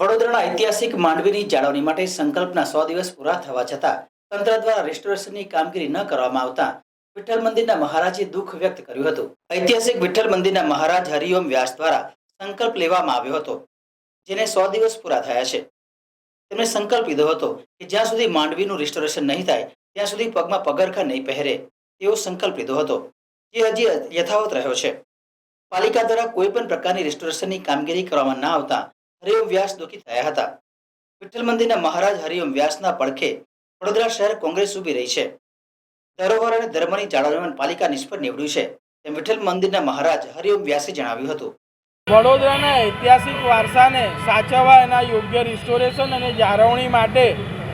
વડોદરાના ઐતિહાસિક માંડવીની જાળવણી માટે સંકલ્પના સો દિવસ પૂરા થવા છતાં તંત્ર દ્વારા રેસ્ટોરેશનની કામગીરી ન કરવામાં આવતા વિઠ્ઠલ મંદિરના મહારાજે દુઃખ વ્યક્ત કર્યું હતું. ઐતિહાસિક વિઠ્ઠલ મંદિરના મહારાજ હરિઓમ વ્યાસ દ્વારા સંકલ્પ લેવામાં આવ્યો હતો, જેને સો દિવસ પૂરા થયા છે. તેમણે સંકલ્પ લીધો હતો કે જ્યાં સુધી માંડવીનું રિસ્ટોરેશન નહીં થાય, ત્યાં સુધી પગમાં પગરખા નહીં પહેરે તેવો સંકલ્પ લીધો હતો, જે હજી યથાવત રહ્યો છે. પાલિકા દ્વારા કોઈ પણ પ્રકારની રિસ્ટોરેશનની કામગીરી કરવામાં ના આવતા હરિઓમ વ્યાસ દુઃખી થયા હતા. વિઠ્ઠલ મંદિરના મહારાજ હરિઓમ વ્યાસના પડખે વડોદરા શહેર કોંગ્રેસ ઊભી રહી છે. ધરોહર અને ધર્મની જાળવણીમાં પાલિકા નિષ્ફળ નીવડ્યું છે, તેમ વિઠ્ઠલ મંદિરના મહારાજ હરિઓમ વ્યાસે જણાવ્યું હતું. વડોદરાના ઐતિહાસિક વારસાને સાચવવા એના યોગ્ય રિસ્ટોરેશન અને જાળવણી માટે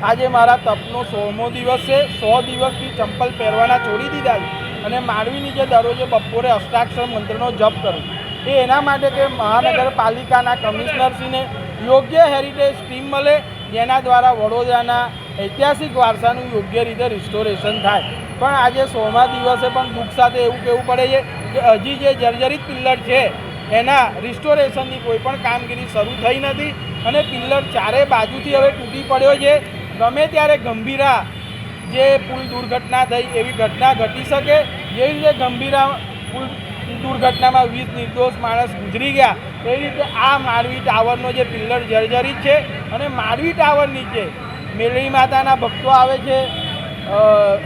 આજે મારા તપનો સોમો દિવસ છે. સો દિવસથી ચંપલ પહેરવાના છોડી દીધા છે. અને માંડવી નીચે દરરોજે બપોરે અષ્ટાક્ષર મંત્રનો જપ કરું. એ એના માટે કે મહાનગરપાલિકાના કમિશનરશ્રીને યોગ્ય હેરિટેજ સ્કીમ મળે, જેના દ્વારા વડોદરાના ઐતિહાસિક વારસાનું યોગ્ય રીતે રિસ્ટોરેશન થાય. પણ આજે સોમા દિવસે પણ દુઃખ સાથે એવું કહેવું પડે છે કે હજી જે જર્જરિત પિલ્લર છે, એના રિસ્ટોરેશનની કોઈ પણ કામગીરી શરૂ થઈ નથી અને પિલ્લર ચારે બાજુથી હવે તૂટી પડ્યો છે. ગમે ત્યારે ગંભીરા જે પુલ દુર્ઘટના થઈ, એવી ઘટના ઘટી શકે જેવી રીતે ગંભીરા પુલ દુર્ઘટનામાં વીસ નિર્દોષ માણસ ગુજરી ગયા. એ રીતે આ માંડવી ટાવરનો જે પિલ્લર જર્જરિત છે અને માંડવી ટાવર નીચે મેલડી માતાના ભક્તો આવે છે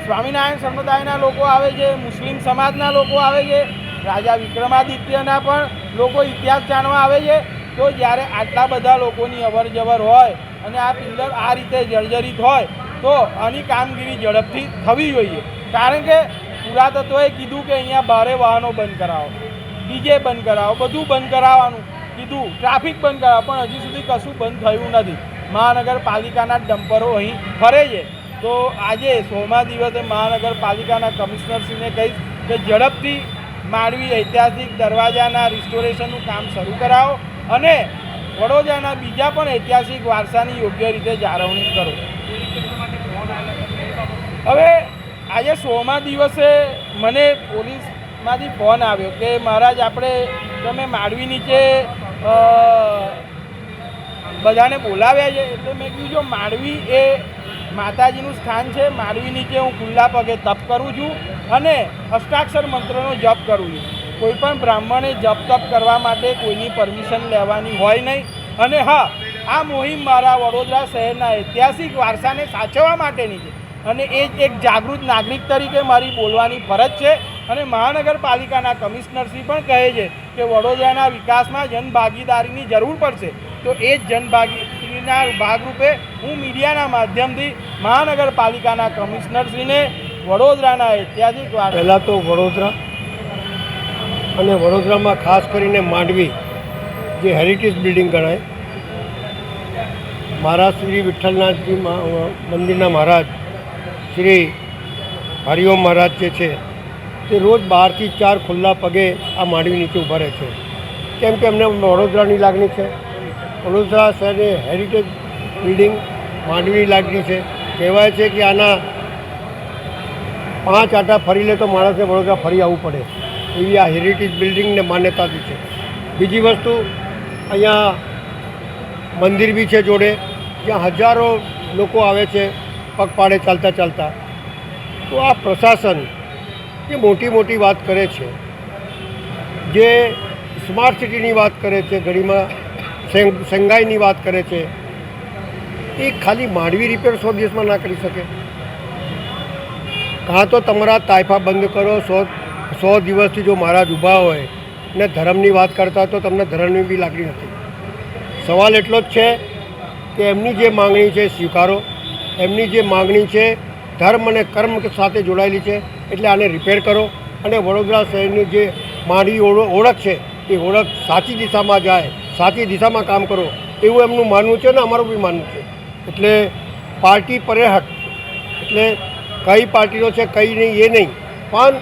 સ્વામિનારાયણ સંપ્રદાયના લોકો આવે છે, મુસ્લિમ સમાજના લોકો આવે છે, રાજા વિક્રમાદિત્યના પણ લોકો ઇતિહાસ જાણવા આવે છે. તો જ્યારે આટલા બધા લોકોની અવર હોય અને આ પિલ્લર આ રીતે જર્જરિત હોય તો આની કામગીરી ઝડપથી થવી જોઈએ. કારણ કે પુરાતત્વએ કીધું કે અહીંયા ભારે વાહનો બંધ કરાવો. ડીજે બંધ કરાવો. બધું બંધ કરાવવાનું. કીધું. ટ્રાફિક બંધ કરાવો. પણ હજી સુધી કશું બંધ થયું નથી. મહાનગરપાલિકાના ડમ્પરો અહીં ફરે છે. તો આજે સોમા દિવસે મહાનગરપાલિકાના કમિશનરશ્રીને કહીશ કે ઝડપથી માંડવી ઐતિહાસિક દરવાજાના રિસ્ટોરેશનનું કામ શરૂ કરાવો અને વડોદરાના બીજા પણ ઐતિહાસિક વારસાની યોગ્ય રીતે જાળવણી કરો. હવે આજે સોમા દિવસે મને પોલીસમાંથી ફોન આવ્યો કે મહારાજ, આપણે તમે માળવી નીચે બધાને બોલાવ્યા છે. એટલે મેં કીધું, જો માળવી એ માતાજીનું સ્થાન છે માળવી નીચે હું ખુલ્લા પગે તપ કરું છું અને અષ્ટાક્ષર મંત્રનો જપ કરું છું. કોઈ પણ બ્રાહ્મણે જપ તપ કરવા માટે કોઈની પરમિશન લેવાની હોય નહીં. અને હા, આ મુહિમ મારા વડોદરા શહેરના ઐતિહાસિક વારસાને સાચવવા માટેની છે. અને એ એક જાગૃત નાગરિક તરીકે મારી બોલવાની ફરજ છે. અને મહાનગરપાલિકાના કમિશનરશ્રી પણ કહે છે કે વડોદરાના વિકાસમાં જનભાગીદારીની જરૂર પડશે. તો એ જ જનભાગીદારીના ભાગરૂપે હું મીડિયાના માધ્યમથી મહાનગરપાલિકાના કમિશનરશ્રીને વડોદરાના ઐતિહાસિક પહેલાં તો વડોદરા અને વડોદરામાં ખાસ કરીને માંડવી, જે હેરિટેજ બિલ્ડિંગ ગણાય. મારા શ્રી વિઠ્ઠલનાથજી મંદિરના મહારાજ શ્રી હરિઓમ મહારાજ જે છે, તે રોજ બારથી ચાર ખુલ્લા પગે આ માંડવી નીચે ઊભા રહે છે. કેમ કે એમને વડોદરાની લાગણી છે. વડોદરા શહેરે હેરિટેજ બિલ્ડિંગ માંડવીની લાગણી છે. કહેવાય છે કે આના પાંચ આટા ફરી લે તો માણસને વડોદરા ફરી આવવું પડે. એવી આ હેરિટેજ બિલ્ડિંગને માન્યતા બી છે. બીજી વસ્તુ, અહીંયા મંદિર બી છે જોડે. જ્યાં હજારો લોકો આવે છે. પગપાળે ચાલતા ચાલતા. તો આ પ્રશાસન જે મોટી મોટી વાત કરે છે. જે સ્માર્ટ સિટીની વાત કરે છે, ઘડીમાં શંઘાઈની વાત કરે છે, એ ખાલી માંડવી રિપેર સો દિવસમાં ના કરી શકે. કાં તો તમારા તાયફા બંધ કરો, સો સો દિવસથી જો મહારાજ ઊભા હોય ને ધર્મની વાત કરતા તો તમને ધર્મની બી લાગણી નથી. સવાલ એટલો જ છે કે એમની જે માંગણી છે સ્વીકારો. એમની જે માંગણી છે, ધર્મ અને કર્મ સાથે જોડાયેલી છે, એટલે આને રિપેર કરો. અને વડોદરા શહેરની જે માંડવી ઓળખ છે, એ ઓળખ સાચી દિશામાં જાય, સાચી દિશામાં કામ કરો, એવું એમનું માનવું છે ને અમારું બી માનવું છે. એટલે પાર્ટી પરેહટ એટલે કઈ પાર્ટીનો છે, કઈ નહીં, એ નહીં. પણ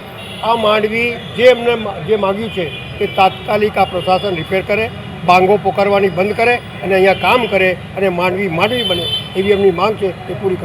આ માંડવી જે એમને જે માગ્યું છે, એ તાત્કાલિક આ પ્રશાસન રિપેર કરે. બાંગો પોકારવાની બંધ કરે અને અહીંયા કામ કરે અને માંડવી માંડવી બને એવી એમની માંગ છે એ પૂરી